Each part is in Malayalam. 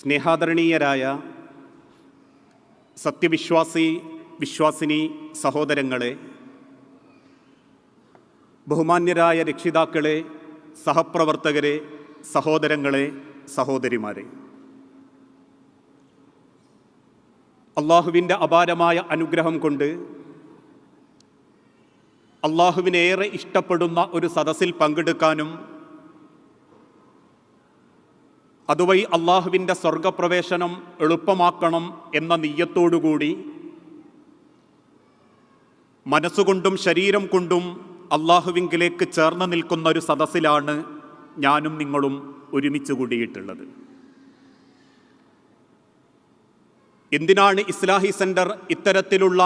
സ്നേഹാദരണീയരായ സത്യവിശ്വാസി വിശ്വാസിനി സഹോദരങ്ങളെ ബഹുമാന്യരായ രക്ഷിതാക്കളെ സഹപ്രവർത്തകരെ സഹോദരങ്ങളെ സഹോദരിമാരെ. അള്ളാഹുവിന്റെ അപാരമായ അനുഗ്രഹം കൊണ്ട് അള്ളാഹുവിനേറെ ഇഷ്ടപ്പെടുന്ന ഒരു സദസ്സിൽ പങ്കെടുക്കാനും അതുവഴി അള്ളാഹുവിന്റെ സ്വർഗപ്രവേശനം എളുപ്പമാക്കണം എന്ന നീയത്തോടുകൂടി മനസ്സുകൊണ്ടും ശരീരം കൊണ്ടും അള്ളാഹുവിങ്കിലേക്ക് ചേർന്ന് നിൽക്കുന്ന ഒരു സദസ്സിലാണ് ഞാനും നിങ്ങളും ഒരുമിച്ച് കൂടിയിട്ടുള്ളത്. എന്തിനാണ് ഇസ്ലാഹി സെന്റർ ഇത്തരത്തിലുള്ള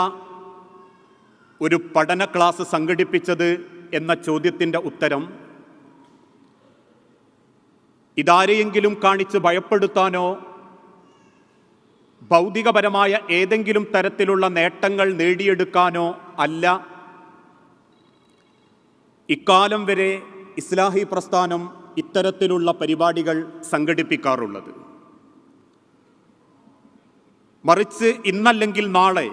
ഒരു പഠന ക്ലാസ് സംഘടിപ്പിച്ചത് എന്ന ചോദ്യത്തിന്റെ ഉത്തരം ഇതാരെയെങ്കിലും കാണിച്ച് ഭയപ്പെടുത്താനോ? ഭൗതികപരമായ ഏതെങ്കിലും തരത്തിലുള്ള നേട്ടങ്ങൾ നേടിയെടുക്കാനോ അല്ല. ഇക്കാലം വരെ ഇസ്ലാഹി പ്രസ്ഥാനം ഇത്തരത്തിലുള്ള പരിപാടികൾ സംഘടിപ്പിക്കാറുള്ളത്. മറിച്ച് ഇന്നല്ലെങ്കിൽ നാളെ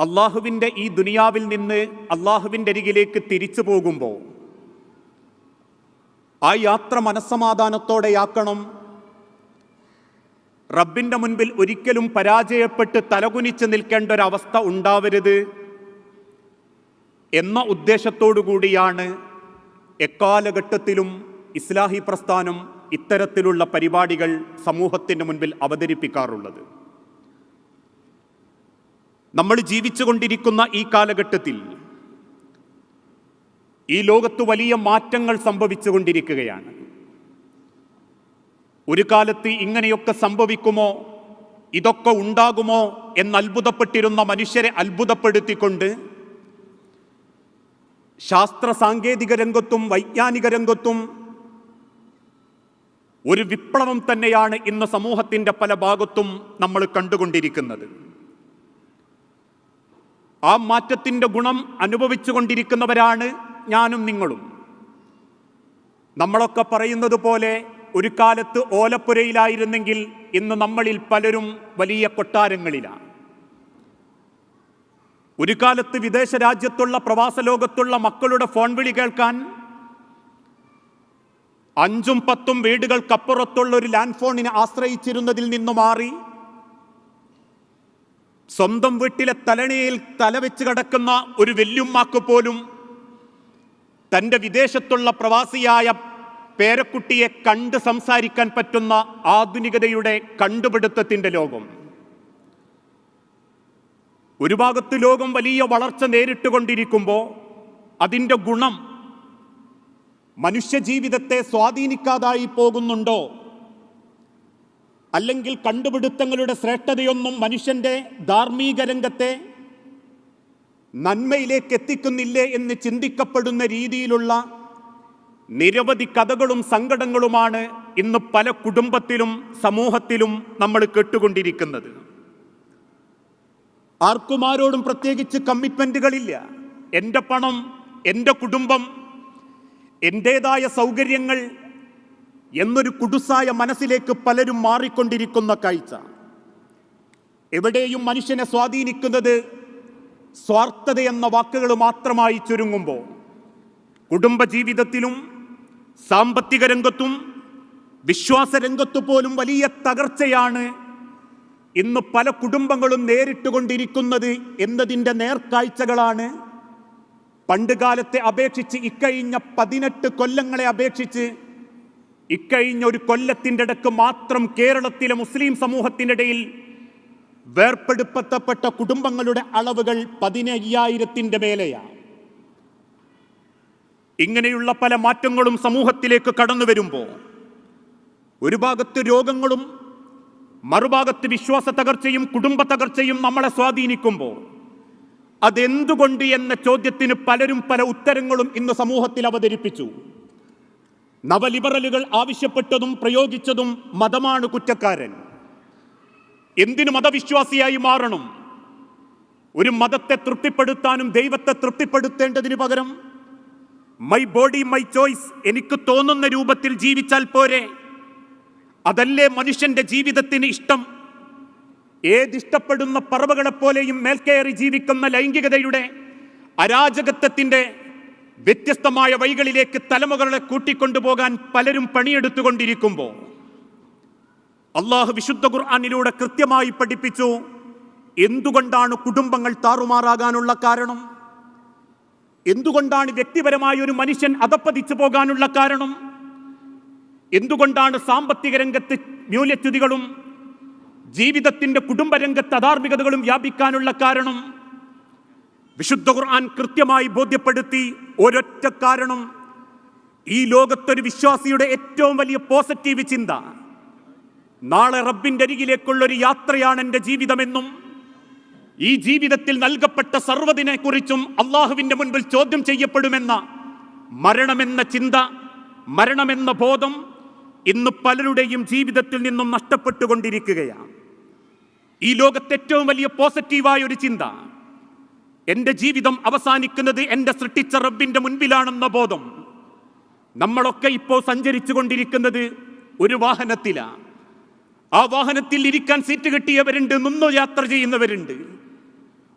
അള്ളാഹുവിന്റെ ഈ ദുനിയാവിൽ നിന്ന് അള്ളാഹുവിന്റെ അരികിലേക്ക് തിരിച്ചു പോകുമ്പോൾ ആ യാത്ര മനസ്സമാധാനത്തോടെയാക്കണം. റബ്ബിന്റെ മുൻപിൽ ഒരിക്കലും പരാജയപ്പെട്ട് തലകുനിച്ച് നിൽക്കേണ്ട ഒരവസ്ഥ ഉണ്ടാവരുത് എന്ന ഉദ്ദേശത്തോടു കൂടിയാണ് എക്കാലഘട്ടത്തിലും ഇസ്ലാഹി പ്രസ്ഥാനം ഇത്തരത്തിലുള്ള പരിപാടികൾ സമൂഹത്തിന്റെ മുൻപിൽ അവതരിപ്പിക്കാറുള്ളത്. നമ്മൾ ജീവിച്ചുകൊണ്ടിരിക്കുന്ന ഈ കാലഘട്ടത്തിൽ ഈ ലോകത്ത് വലിയ മാറ്റങ്ങൾ സംഭവിച്ചുകൊണ്ടിരിക്കുകയാണ്. ഒരു കാലത്ത് ഇങ്ങനെയൊക്കെ സംഭവിക്കുമോ? ഇതൊക്കെ ഉണ്ടാകുമോ? എന്ന് അത്ഭുതപ്പെട്ടിരുന്ന മനുഷ്യരെ അത്ഭുതപ്പെടുത്തിക്കൊണ്ട് ശാസ്ത്ര സാങ്കേതിക രംഗത്തും വൈജ്ഞാനിക രംഗത്തും ഒരു വിപ്ലവം തന്നെയാണ് ഇന്ന് സമൂഹത്തിന്റെ പല ഭാഗത്തും നമ്മൾ കണ്ടുകൊണ്ടിരിക്കുന്നത്. ആ മാറ്റത്തിന്റെ ഗുണം അനുഭവിച്ചു കൊണ്ടിരിക്കുന്നവരാണ് ഞാനും നിങ്ങളും. നമ്മളൊക്കെ പറയുന്നത് പോലെ ഒരു കാലത്ത് ഓലപ്പുരയിലായിരുന്നെങ്കിൽ ഇന്ന് നമ്മളിൽ പലരും വലിയ കൊട്ടാരങ്ങളിലാണ്. ഒരു കാലത്ത് വിദേശ രാജ്യത്തുള്ള പ്രവാസ ലോകത്തുള്ള മക്കളുടെ ഫോൺ വിളി കേൾക്കാൻ അഞ്ചും പത്തും വീടുകൾക്കപ്പുറത്തുള്ള ഒരു ലാൻഡ് ഫോണിനെ ആശ്രയിച്ചിരുന്നതിൽ നിന്ന് മാറി സ്വന്തം വീട്ടിലെ തലണിയിൽ തലവെച്ച് കിടക്കുന്ന ഒരു വെല്ലുമ്മാക്ക് പോലും തന്റെ വിദേശത്തുള്ള പ്രവാസിയായ പേരക്കുട്ടിയെ കണ്ട് സംസാരിക്കാൻ പറ്റുന്ന ആധുനികതയുടെ കണ്ടുപിടുത്തത്തിന്റെ ലോകം. ഒരു ഭാഗത്ത് ലോകം വലിയ വളർച്ച നേരിട്ടുകൊണ്ടിരിക്കുമ്പോൾ അതിന്റെ ഗുണം മനുഷ്യജീവിതത്തെ സ്വാധീനിക്കാതായി പോകുന്നുണ്ടോ? അല്ലെങ്കിൽ കണ്ടുപിടുത്തങ്ങളുടെ ശ്രേഷ്ഠതയൊന്നും മനുഷ്യന്റെ ധാർമ്മിക രംഗത്തെ നന്മയിലേക്ക് എത്തിക്കുന്നില്ലേ എന്ന് ചിന്തിക്കപ്പെടുന്ന രീതിയിലുള്ള നിരവധി കഥകളും സങ്കടങ്ങളുമാണ് ഇന്ന് പല കുടുംബത്തിലും സമൂഹത്തിലും നമ്മൾ കേട്ടുകൊണ്ടിരിക്കുന്നത്. ആർക്കുമാരോടും പ്രത്യേകിച്ച് കമ്മിറ്റ്മെന്റുകളില്ല എന്റെ പണം എന്റെ കുടുംബം എന്റേതായ സൗകര്യങ്ങൾ എന്നൊരു കുടുസായ മനസ്സിലേക്ക് പലരും മാറിക്കൊണ്ടിരിക്കുന്ന കാഴ്ച. എവിടെയും മനുഷ്യനെ സ്വാധീനിക്കുന്നത് സ്വാർത്ഥത എന്ന വാക്കുകൾ മാത്രമായി ചുരുങ്ങുമ്പോൾ കുടുംബജീവിതത്തിലും സാമ്പത്തിക രംഗത്തും വിശ്വാസ രംഗത്തു പോലും വലിയ തകർച്ചയാണ് ഇന്ന് പല കുടുംബങ്ങളും നേരിട്ടുകൊണ്ടിരിക്കുന്നത് എന്നതിന്റെ നേർക്കാഴ്ചകളാണ്. പണ്ടുകാലത്തെ അപേക്ഷിച്ച് ഇക്കഴിഞ്ഞ പതിനെട്ട് കൊല്ലങ്ങളെ അപേക്ഷിച്ച് ഇക്കഴിഞ്ഞ ഒരു കൊല്ലത്തിന്റെ ഇടയ്ക്ക് മാത്രം കേരളത്തിലെ മുസ്ലിം സമൂഹത്തിനിടയിൽ വേർപ്പെടുത്തപ്പെട്ട കുടുംബങ്ങളുടെ അളവുകൾ പതിനയ്യായിരത്തിന്റെ മേലെയാണ്. ഇങ്ങനെയുള്ള പല മാറ്റങ്ങളും സമൂഹത്തിലേക്ക് കടന്നു വരുമ്പോൾ ഒരു ഭാഗത്ത് രോഗങ്ങളും മറുഭാഗത്ത് വിശ്വാസ തകർച്ചയും കുടുംബ തകർച്ചയും നമ്മളെ സ്വാധീനിക്കുമ്പോൾ അതെന്തുകൊണ്ട് എന്ന ചോദ്യത്തിന് പലരും പല ഉത്തരങ്ങളും ഇന്ന് സമൂഹത്തിൽ അവതരിപ്പിച്ചു. നവലിബറലുകൾ ആവശ്യപ്പെട്ടതും പ്രയോഗിച്ചതും മതമാണ് കുറ്റക്കാരൻ. എന്തിനു മതവിശ്വാസിയായി മാറണം? ഒരു മതത്തെ തൃപ്തിപ്പെടുത്താനും ദൈവത്തെ തൃപ്തിപ്പെടുത്തേണ്ടതിന് പകരം മൈ ബോഡി മൈ ചോയ്സ് എനിക്ക് തോന്നുന്ന രൂപത്തിൽ ജീവിച്ചാൽ പോരെ? അതല്ലേ മനുഷ്യന്റെ ജീവിതത്തിന് ഇഷ്ടം? ഏതിഷ്ടപ്പെടുന്ന പറവകളെപ്പോലെയും മേൽക്കയറി ജീവിക്കുന്ന ലൈംഗികതയുടെ അരാജകത്വത്തിന്റെ വ്യത്യസ്തമായ വഴികളിലേക്ക് തലമുകളെ കൂട്ടിക്കൊണ്ടുപോകാൻ പലരും പണിയെടുത്തുകൊണ്ടിരിക്കുമ്പോൾ അള്ളാഹു വിശുദ്ധ ഖുർആാനിലൂടെ കൃത്യമായി പഠിപ്പിച്ചു. എന്തുകൊണ്ടാണ് കുടുംബങ്ങൾ താറുമാറാകാനുള്ള കാരണം? എന്തുകൊണ്ടാണ് വ്യക്തിപരമായ ഒരു മനുഷ്യൻ അതപ്പതിച്ചു പോകാനുള്ള കാരണം? എന്തുകൊണ്ടാണ് സാമ്പത്തിക രംഗത്ത് മൂല്യച്യുതികളും ജീവിതത്തിന്റെ കുടുംബരംഗത്ത് അധാർമികതകളും വ്യാപിക്കാനുള്ള കാരണം? വിശുദ്ധ ഖുർആൻ കൃത്യമായി ബോധ്യപ്പെടുത്തി ഒരൊറ്റ കാരണം. ഈ ലോകത്തൊരു വിശ്വാസിയുടെ ഏറ്റവും വലിയ പോസിറ്റീവ് ചിന്ത നാളെ റബ്ബിന്റെ അരികിലേക്കുള്ളൊരു യാത്രയാണ് എന്റെ ജീവിതമെന്നും ഈ ജീവിതത്തിൽ നൽകപ്പെട്ട സർവതിനെക്കുറിച്ചും കുറിച്ചും അള്ളാഹുവിന്റെ മുൻപിൽ ചോദ്യം ചെയ്യപ്പെടുമെന്ന മരണമെന്ന ചിന്ത മരണമെന്ന ബോധം ഇന്ന് പലരുടെയും ജീവിതത്തിൽ നിന്നും നഷ്ടപ്പെട്ടുകൊണ്ടിരിക്കുകയാണ്. ഈ ലോകത്തെ ഏറ്റവും വലിയ പോസിറ്റീവായ ഒരു ചിന്ത എന്റെ ജീവിതം അവസാനിക്കുന്നത് എന്റെ സൃഷ്ടിച്ച റബ്ബിന്റെ മുൻപിലാണെന്ന ബോധം. നമ്മളൊക്കെ ഇപ്പോൾ സഞ്ചരിച്ചു കൊണ്ടിരിക്കുന്നത് ഒരു വാഹനത്തിലാണ്. ആ വാഹനത്തിൽ ഇരിക്കാൻ സീറ്റ് കിട്ടിയവരുണ്ട് നിന്നു യാത്ര ചെയ്യുന്നവരുണ്ട്.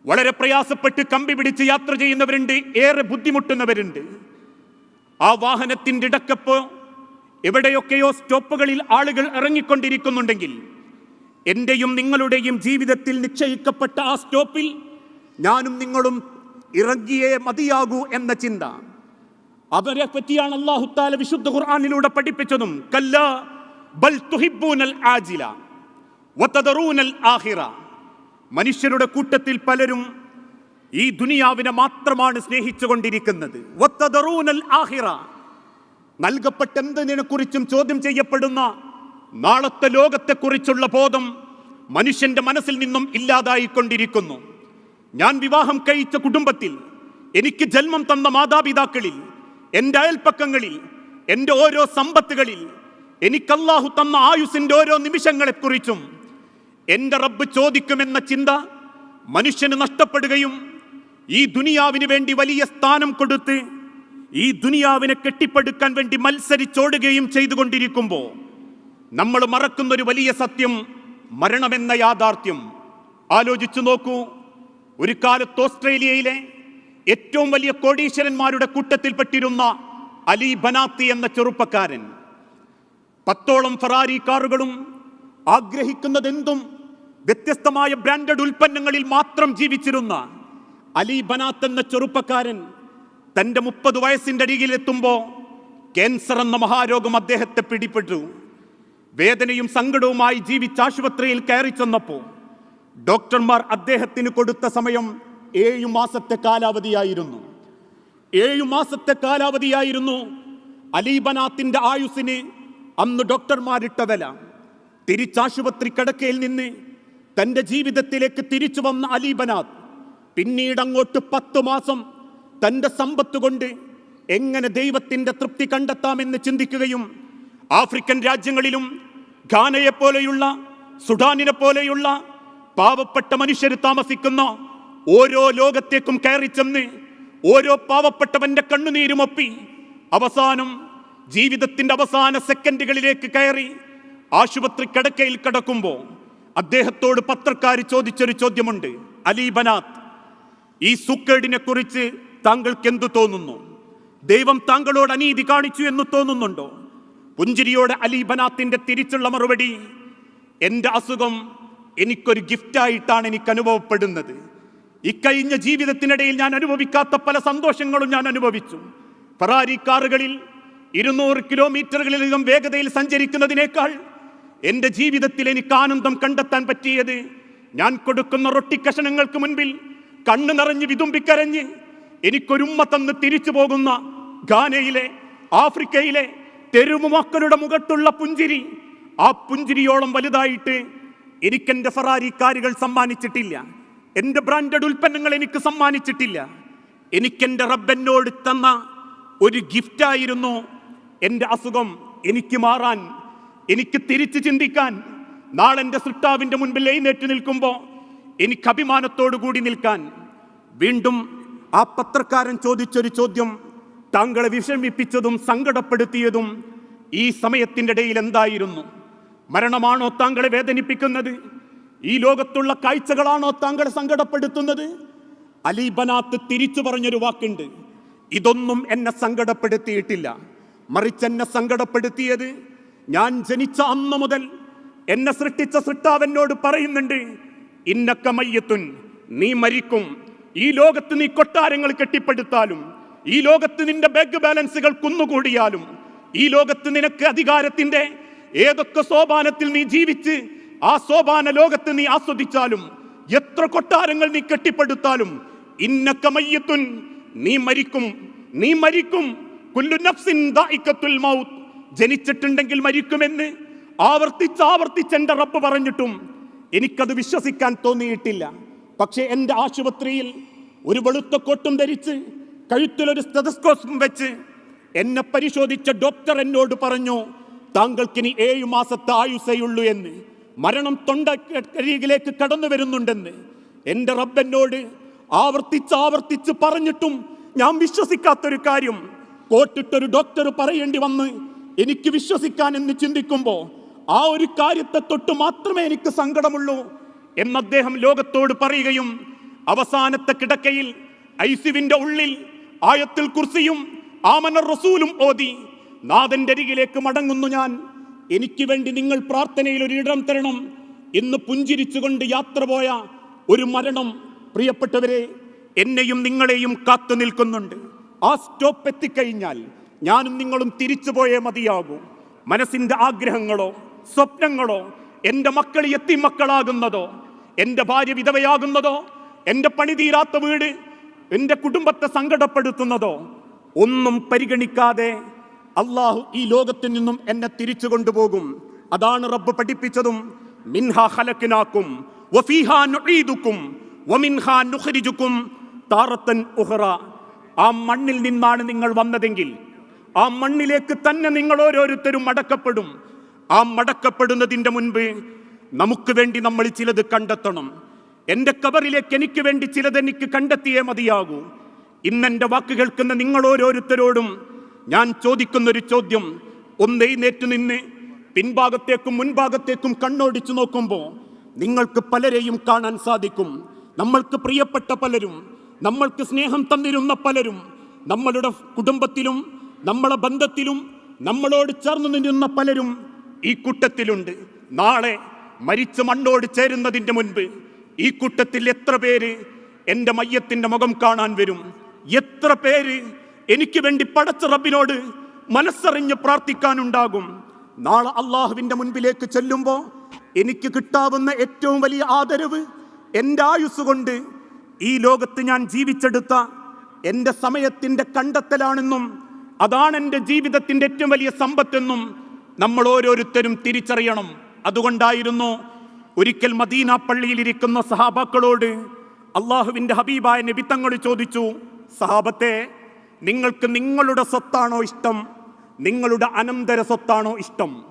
വളരെ പ്രയാസപ്പെട്ട് കമ്പി പിടിച്ച് യാത്ര ചെയ്യുന്നവരുണ്ട് ഏറെ ബുദ്ധിമുട്ടുന്നവരുണ്ട്. ആ വാഹനത്തിന്റെ ഇടക്കപ്പോ എവിടെയൊക്കെയോ സ്റ്റോപ്പുകളിൽ ആളുകൾ ഇറങ്ങിക്കൊണ്ടിരിക്കുന്നുണ്ടെങ്കിൽ എന്റെയും നിങ്ങളുടെയും ജീവിതത്തിൽ നിശ്ചയിക്കപ്പെട്ട ആ സ്റ്റോപ്പിൽ ഞാനും നിങ്ങളും ഇറങ്ങിയേ മതിയാകൂ എന്ന ചിന്ത. അവരെ പറ്റിയാണ് അള്ളാഹുത്താല വിശുദ്ധ ഖുർആാനിലൂടെ പഠിപ്പിച്ചതും കല്ല ബൽ തുഹിബ്ബൂനൽ ആജില വതദറൂനൽ ആഹിറ. മനുഷ്യരുടെ കൂട്ടത്തിൽ പലരും ഈ ദുനിയാവിനെ മാത്രമാണ് സ്നേഹിച്ചുകൊണ്ടിരിക്കുന്നത് വത്തതറൂനൽ ആഹിറ. നൽകപ്പെട്ട എന്തിനെക്കുറിച്ചും ചോദ്യം ചെയ്യപ്പെടുന്ന നാളത്തെ ലോകത്തെക്കുറിച്ചുള്ള ബോധം മനുഷ്യന്റെ മനസ്സിൽ നിന്നും ഇല്ലാതായിക്കൊണ്ടിരിക്കുന്നു. ഞാൻ വിവാഹം കഴിച്ച കുടുംബത്തിൽ എനിക്ക് ജന്മം തന്ന മാതാപിതാക്കളിൽ എന്റെ അയൽപ്പക്കങ്ങളിൽ എന്റെ ഓരോ സമ്പത്തുകളിൽ എനിക്ക് അല്ലാഹു തന്ന ആയുസിന്റെ ഓരോ നിമിഷങ്ങളെക്കുറിച്ചും എന്റെ റബ്ബ് ചോദിക്കുമെന്ന ചിന്ത മനുഷ്യന് നഷ്ടപ്പെടുകയും ഈ ദുനിയാവിന് വേണ്ടി വലിയ സ്ഥാനം കൊടുത്ത് ഈ ദുനിയാവിനെ കെട്ടിപ്പടുക്കാൻ വേണ്ടി മത്സരിച്ചോടുകയും ചെയ്തുകൊണ്ടിരിക്കുമ്പോൾ നമ്മൾ മറക്കുന്ന ഒരു വലിയ സത്യം മരണമെന്ന യാഥാർത്ഥ്യം. ആലോചിച്ചു നോക്കൂ. ഒരു കാലത്ത് ഓസ്ട്രേലിയയിലെ ഏറ്റവും വലിയ കോടീശ്വരന്മാരുടെ കൂട്ടത്തിൽപ്പെട്ടിരുന്ന അലി ബനാത്തി എന്ന ചെറുപ്പക്കാരൻ പത്തോളം ഫറാരി കാറുകളും ആഗ്രഹിക്കുന്നതെന്തും വ്യത്യസ്തമായ ബ്രാൻഡഡ് ഉൽപ്പന്നങ്ങളിൽ മാത്രം ജീവിച്ചിരുന്ന അലി ബനാത്ത് എന്ന ചെറുപ്പക്കാരൻ തന്റെ മുപ്പത് വയസ്സിന്റെ അരികിലെത്തുമ്പോൾ ക്യാൻസർ എന്ന മഹാരോഗം അദ്ദേഹത്തെ പിടിപെട്ടു. വേദനയും സങ്കടവുമായി ജീവിച്ച് ആശുപത്രിയിൽ കയറി ചെന്നപ്പോൾ ഡോക്ടർമാർ അദ്ദേഹത്തിന് കൊടുത്ത സമയം ഏഴു മാസത്തെ കാലാവധിയായിരുന്നു. ഏഴു മാസത്തെ കാലാവധിയായിരുന്നു അലീബനാത്തിന്റെ ആയുസിന് അന്ന് ഡോക്ടർമാരിട്ട വില തിരിച്ചാശുപത്രി കിടക്കയിൽ നിന്ന് തന്റെ ജീവിതത്തിലേക്ക് തിരിച്ചു വന്ന അലീബനാഥ് പിന്നീട് അങ്ങോട്ട് പത്ത് മാസം തന്റെ സമ്പത്ത് കൊണ്ട് എങ്ങനെ ദൈവത്തിന്റെ തൃപ്തി കണ്ടെത്താമെന്ന് ചിന്തിക്കുകയും ആഫ്രിക്കൻ രാജ്യങ്ങളിലും ഖാനയെ പോലെയുള്ള സുഡാനിനെ പോലെയുള്ള പാവപ്പെട്ട മനുഷ്യർ താമസിക്കുന്ന ഓരോ ലോകത്തേക്കും കയറി ചെന്ന് ഓരോ പാവപ്പെട്ടവന്റെ കണ്ണുനീരുമൊപ്പി അവസാനം ജീവിതത്തിന്റെ അവസാന സെക്കൻഡുകളിലേക്ക് കയറി ആശുപത്രി കിടക്കയിൽ കിടക്കുമ്പോൾ അദ്ദേഹത്തോട് പത്രക്കാർ ചോദിച്ചൊരു ചോദ്യമുണ്ട്. അലി ബനാത്ത് ഈ സുക്കേടിനെ കുറിച്ച് താങ്കൾക്ക് എന്തു തോന്നുന്നു? ദൈവം താങ്കളോട് അനീതി കാണിച്ചു എന്ന് തോന്നുന്നുണ്ടോ? പുഞ്ചിരിയോടെ അലി ബനാത്തിന്റെ തിരിച്ചുള്ള മറുപടി എന്റെ അസുഖം എനിക്കൊരു ഗിഫ്റ്റായിട്ടാണ് എനിക്ക് അനുഭവപ്പെടുന്നത്. ഇക്കഴിഞ്ഞ ജീവിതത്തിനിടയിൽ ഞാൻ അനുഭവിക്കാത്ത പല സന്തോഷങ്ങളും ഞാൻ അനുഭവിച്ചു. ഫറാരി കാറുകളിൽ ഇരുന്നൂറ് കിലോമീറ്ററുകളിലധികം വേഗതയിൽ സഞ്ചരിക്കുന്നതിനേക്കാൾ എന്റെ ജീവിതത്തിൽ എനിക്ക് ആനന്ദം കണ്ടെത്താൻ പറ്റിയത് ഞാൻ കൊടുക്കുന്ന റൊട്ടിക്കഷണങ്ങൾക്ക് മുൻപിൽ കണ്ണു നിറഞ്ഞ് വിതുമ്പിക്കരഞ്ഞ് എനിക്കൊരുമ്മ തന്ന് തിരിച്ചു പോകുന്ന ഗാനയിലെ ആഫ്രിക്കയിലെ തെരുവ് മക്കളുടെ മുഖത്തുള്ള പുഞ്ചിരി ആ പുഞ്ചിരിയോളം വലുതായിട്ട് എനിക്കെന്റെ ഫറാരി കാറുകൾ സമ്മാനിച്ചിട്ടില്ല. എന്റെ ബ്രാൻഡഡ് ഉൽപ്പന്നങ്ങൾ എനിക്ക് സമ്മാനിച്ചിട്ടില്ല. എനിക്കെന്റെ റബ്ബെന്നോട് തന്ന ഒരു ഗിഫ്റ്റായിരുന്നു എന്റെ അസുഖം എനിക്ക് മാറാൻ എനിക്ക് തിരിച്ചു ചിന്തിക്കാൻ നാളെ എന്റെ സൃഷ്ടാവിന്റെ മുൻപിൽ എഴുന്നേറ്റ് നിൽക്കുമ്പോൾ എനിക്ക് അഭിമാനത്തോടു കൂടി നിൽക്കാൻ വീണ്ടും ആ പത്രക്കാരൻ ചോദിച്ചൊരു ചോദ്യം. താങ്കളെ വിഷമിപ്പിച്ചതും സങ്കടപ്പെടുത്തിയതും ഈ സമയത്തിന്റെ ഇടയിൽ എന്തായിരുന്നു? മരണമാണോ താങ്കളെ വേദനിപ്പിക്കുന്നത്? ഈ ലോകത്തുള്ള കാഴ്ചകളാണോ താങ്കളെ സങ്കടപ്പെടുത്തുന്നത്? അലീബനാത്ത് തിരിച്ചു പറഞ്ഞൊരു വാക്കുണ്ട്. ഇതൊന്നും എന്നെ സങ്കടപ്പെടുത്തിയിട്ടില്ല. മറിച്ച് എന്നെ സങ്കടപ്പെടുത്തിയത്? ഞാൻ ജനിച്ച അന്ന് മുതൽ എന്നെ സൃഷ്ടിച്ച സൃഷ്ടാവെന്നോട് പറയുന്നുണ്ട് ഇന്നക്ക മയ്യത്തുൻ നീ മരിക്കും. ഈ ലോകത്ത് നീ കൊട്ടാരങ്ങൾ കെട്ടിപ്പടുത്താലും ഈ ലോകത്ത് നിന്റെ ബാങ്ക് ബാലൻസുകൾ കുന്നുകൂടിയാലും ഈ ലോകത്ത് നിനക്ക് അധികാരത്തിന്റെ ഏതൊക്കെ സോപാനത്തിൽ നീ ജീവിച്ച് ആ സോപാന ലോകത്ത് നീ ആസ്വദിച്ചാലും എത്ര കൊട്ടാരങ്ങൾ നീ കെട്ടിപ്പടുത്താലും ഇന്നക്ക മയ്യത്തുൻ നീ മരിക്കും. നീ മരിക്കും. മൗത്ത്. ജനിച്ചിട്ടുണ്ടെങ്കിൽ മരിക്കുമെന്ന് ആവർത്തിച്ച് ആവർത്തിച്ച് എന്റെ റബ്ബ് പറഞ്ഞിട്ടും എനിക്കത് വിശ്വസിക്കാൻ തോന്നിയിട്ടില്ല. പക്ഷേ എന്റെ ആശുപത്രിയിൽ ഒരു വെളുത്ത കോട്ടും ധരിച്ച് കഴുത്തിലൊരു സ്റ്റെതസ്കോപ്പും വെച്ച് എന്നെ പരിശോധിച്ച ഡോക്ടർ എന്നോട് പറഞ്ഞു താങ്കൾക്കിനി ഏഴു മാസത്തെ ആയുസയുള്ളൂ എന്ന്. മരണം തൊണ്ട തൊണ്ടക്കരികിലേക്ക് കടന്നു വരുന്നുണ്ടെന്ന്. എന്റെ റബ്ബെന്നോട് ആവർത്തിച്ച് ആവർത്തിച്ച് പറഞ്ഞിട്ടും ഞാൻ വിശ്വസിക്കാത്തൊരു കാര്യം. കോട്ടിട്ടൊരു ഡോക്ടർ പറയേണ്ടി വന്ന് എനിക്ക് വിശ്വസിക്കാൻ എന്ന് ചിന്തിക്കുമ്പോൾ ആ ഒരു കാര്യത്തെ തൊട്ട് മാത്രമേ എനിക്ക് സങ്കടമുള്ളൂ എന്ന് അദ്ദേഹം ലോകത്തോട് പറയുകയും അവസാനത്തെ കിടക്കയിൽ ഐസിവിന്റെ ഉള്ളിൽ ആയത്തിൽ കുർസിയും ആമന റസൂലും ഓതി നാഥന്റെ അരികിലേക്ക് മടങ്ങുന്നു ഞാൻ. എനിക്ക് വേണ്ടി നിങ്ങൾ പ്രാർത്ഥനയിൽ ഒരു ഇടം തരണം. എന്ന് പുഞ്ചിരിച്ചുകൊണ്ട് യാത്ര പോയ ഒരു മരണം. പ്രിയപ്പെട്ടവരെ എന്നെയും നിങ്ങളെയും കാത്തു നിൽക്കുന്നുണ്ട്. ആ സ്റ്റോപ്പ് എത്തിക്കഴിഞ്ഞാൽ ഞാനും നിങ്ങളും തിരിച്ചു പോയേ മതിയാകൂ. മനസ്സിന്റെ ആഗ്രഹങ്ങളോ സ്വപ്നങ്ങളോ എന്റെ മക്കൾ എത്തി മക്കളാകുന്നതോ എന്റെ ഭാര്യ വിധവയാകുന്നതോ എന്റെ പണി തീരാത്ത വീട് എന്റെ കുടുംബത്തെ സങ്കടപ്പെടുത്തുന്നതോ ഒന്നും പരിഗണിക്കാതെ അള്ളാഹു ഈ ലോകത്തിൽ നിന്നും എന്നെ തിരിച്ചു കൊണ്ടുപോകും. അതാണ് റബ്ബ് പഠിപ്പിച്ചതും. മിൻഹ ഹലക്കിനാക്കും വഫീഹാ നുഈദുക്കും. വമിൻഹാ നുഹരിജുക്കും താറത്തൻ ഉഖറ. ആ മണ്ണിൽ നിന്നാണ് നിങ്ങൾ വന്നതെങ്കിൽ ആ മണ്ണിലേക്ക് തന്നെ നിങ്ങൾ ഓരോരുത്തരും മടക്കപ്പെടും ആ മടക്കപ്പെടുന്നതിന്റെ മുൻപ് നമുക്ക് വേണ്ടി നമ്മൾ ചിലത് കണ്ടെത്തണം. എന്റെ കബറിലേക്ക് എനിക്ക് വേണ്ടി ചിലത് എനിക്ക് കണ്ടെത്തിയേ മതിയാകൂ. ഇന്നെന്റെ വാക്ക് കേൾക്കുന്ന നിങ്ങൾ ഓരോരുത്തരോടും ഞാൻ ചോദിക്കുന്നൊരു ചോദ്യം. ഒന്നേ നേറ്റു നിന്ന് പിൻഭാഗത്തേക്കും മുൻഭാഗത്തേക്കും കണ്ണോടിച്ചു നോക്കുമ്പോൾ നിങ്ങൾക്ക് പലരെയും കാണാൻ സാധിക്കും. നമ്മൾക്ക് പ്രിയപ്പെട്ട പലരും നമ്മൾക്ക് സ്നേഹം തന്നിരുന്ന പലരും നമ്മളുടെ കുടുംബത്തിലും നമ്മളെ ബന്ധത്തിലും നമ്മളോട് ചേർന്ന് നിന്നിരുന്ന പലരും ഈ കൂട്ടത്തിലുണ്ട്. നാളെ മരിച്ച മണ്ണോട് ചേരുന്നതിന്റെ മുൻപ് ഈ കൂട്ടത്തിൽ എത്ര പേര് എന്റെ മയ്യത്തിന്റെ മുഖം കാണാൻ വരും? എത്ര പേര് എനിക്ക് വേണ്ടി പടച്ച റബ്ബിനോട് മനസ്സറിഞ്ഞ് പ്രാർത്ഥിക്കാനുണ്ടാകും? നാളെ അള്ളാഹുവിന്റെ മുൻപിലേക്ക് ചെല്ലുമ്പോൾ എനിക്ക് കിട്ടാവുന്ന ഏറ്റവും വലിയ ആദരവ് എന്റെ ആയുസ് കൊണ്ട് ഈ ലോകത്ത് ഞാൻ ജീവിച്ചെടുത്ത എന്റെ സമയത്തിന്റെ കണ്ടെത്തലാണെന്നും അതാണ് എന്റെ ജീവിതത്തിന്റെ ഏറ്റവും വലിയ സമ്പത്തെന്നും നമ്മൾ ഓരോരുത്തരും തിരിച്ചറിയണം. അതുകൊണ്ടായിരുന്നു ഒരിക്കൽ മദീന പള്ളിയിലിരിക്കുന്ന സഹാബാക്കളോട് അള്ളാഹുവിന്റെ ഹബീബായ നബി തങ്ങൾ ചോദിച്ചു സഹാബത്തെ നിങ്ങൾക്ക് നിങ്ങളുടെ സ്വത്താണോ ഇഷ്ടം? നിങ്ങളുടെ അനന്തര സ്വത്താണോ ഇഷ്ടം?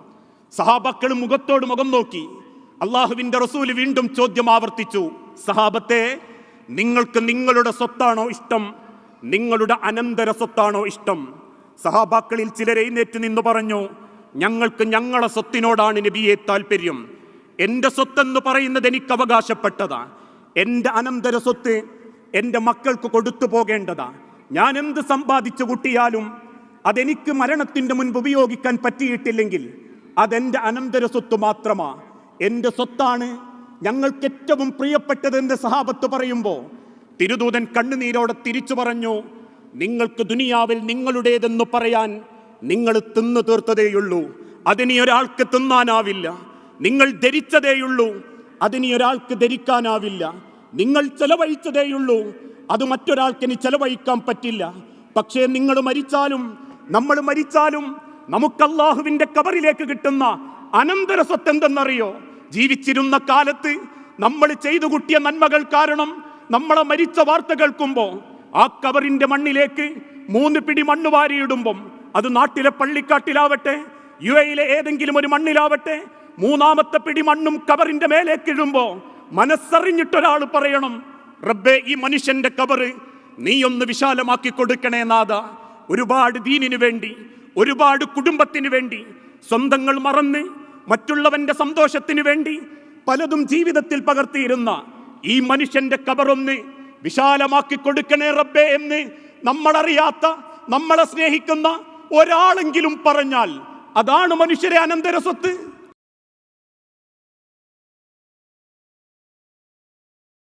സഹാബാക്കൾ മുഖത്തോട് മുഖം നോക്കി. അള്ളാഹുവിന്റെ റസൂൽ വീണ്ടും ചോദ്യം ആവർത്തിച്ചു സഹാബത്തെ നിങ്ങൾക്ക് നിങ്ങളുടെ സ്വത്താണോ ഇഷ്ടം? നിങ്ങളുടെ അനന്തര സ്വത്താണോ ഇഷ്ടം? സഹാബാക്കളിൽ ചിലരെ നേറ്റ് നിന്ന് പറഞ്ഞു ഞങ്ങൾക്ക് ഞങ്ങളെ സ്വത്തിനോടാണ് നബിയെ താല്പര്യം എന്റെ സ്വത്തെന്ന് പറയുന്നത് എനിക്ക് അവകാശപ്പെട്ടതാ. എന്റെ അനന്തര സ്വത്ത് എന്റെ മക്കൾക്ക് കൊടുത്തു പോകേണ്ടതാ. ഞാൻ എന്ത് സമ്പാദിച്ചു കൂട്ടിയാലും അതെനിക്ക് മരണത്തിന്റെ മുൻപ് ഉപയോഗിക്കാൻ പറ്റിയിട്ടില്ലെങ്കിൽ അതെന്റെ അനന്തര സ്വത്ത് മാത്രമാ. എന്റെ സ്വത്താണ് ഞങ്ങൾക്ക് ഏറ്റവും പ്രിയപ്പെട്ടത് പ്രിയപ്പെട്ടതെന്ന് സഹാബത്ത് പറയുമ്പോൾ തിരുദൂതൻ കണ്ണുനീരോടെ തിരിച്ചു പറഞ്ഞു നിങ്ങൾക്ക് ദുനിയാവിൽ നിങ്ങളുടേതെന്ന് പറയാൻ നിങ്ങൾ തിന്നു തീർത്തതേയുള്ളൂ. അതിനി ഒരാൾക്ക് തിന്നാനാവില്ല. നിങ്ങൾ ധരിച്ചതേയുള്ളൂ. അതിനി ഒരാൾക്ക് ധരിക്കാനാവില്ല. നിങ്ങൾ ചെലവഴിച്ചതേയുള്ളൂ. അത് മറ്റൊരാൾക്ക് ഇനി ചെലവഴിക്കാൻ പറ്റില്ല. പക്ഷേ നിങ്ങൾ മരിച്ചാലും നമ്മൾ മരിച്ചാലും നമുക്ക് അള്ളാഹുവിന്റെ കബറിലേക്ക് കിട്ടുന്ന അനന്തര സ്വത്ത് എന്തെന്നറിയോ? ജീവിച്ചിരുന്ന കാലത്ത് നമ്മൾ ചെയ്തു കൂട്ടിയ നന്മകൾ കാരണം നമ്മളെ മരിച്ച വാർത്ത കേൾക്കുമ്പോൾ ആ കബറിന്റെ മണ്ണിലേക്ക് മൂന്ന് പിടി മണ്ണ് വാരിയിടുമ്പം അത് നാട്ടിലെ പള്ളിക്കാട്ടിലാവട്ടെ യു എയിലെ ഏതെങ്കിലും ഒരു മണ്ണിലാവട്ടെ മൂന്നാമത്തെ പിടി മണ്ണും കബറിന്റെ മേലേക്ക് ഇടുമ്പോൾ മനസ്സറിഞ്ഞിട്ടൊരാൾ പറയണം റബ്ബേ ഈ മനുഷ്യന്റെ കവറ് നീ ഒന്ന് വിശാലമാക്കി കൊടുക്കണേ നാഥ. ഒരുപാട് ദീനിനു വേണ്ടി ഒരുപാട് കുടുംബത്തിന് വേണ്ടി സ്വന്തങ്ങൾ മറന്ന് മറ്റുള്ളവന്റെ സന്തോഷത്തിന് വേണ്ടി പലതും ജീവിതത്തിൽ പകർത്തിയിരുന്ന ഈ മനുഷ്യന്റെ കബറൊന്ന് വിശാലമാക്കി കൊടുക്കണേ റബ്ബേ എന്ന് നമ്മളറിയാത്ത നമ്മളെ സ്നേഹിക്കുന്ന ഒരാളെങ്കിലും പറഞ്ഞാൽ അതാണ് മനുഷ്യരെ അനന്തര സ്വത്ത്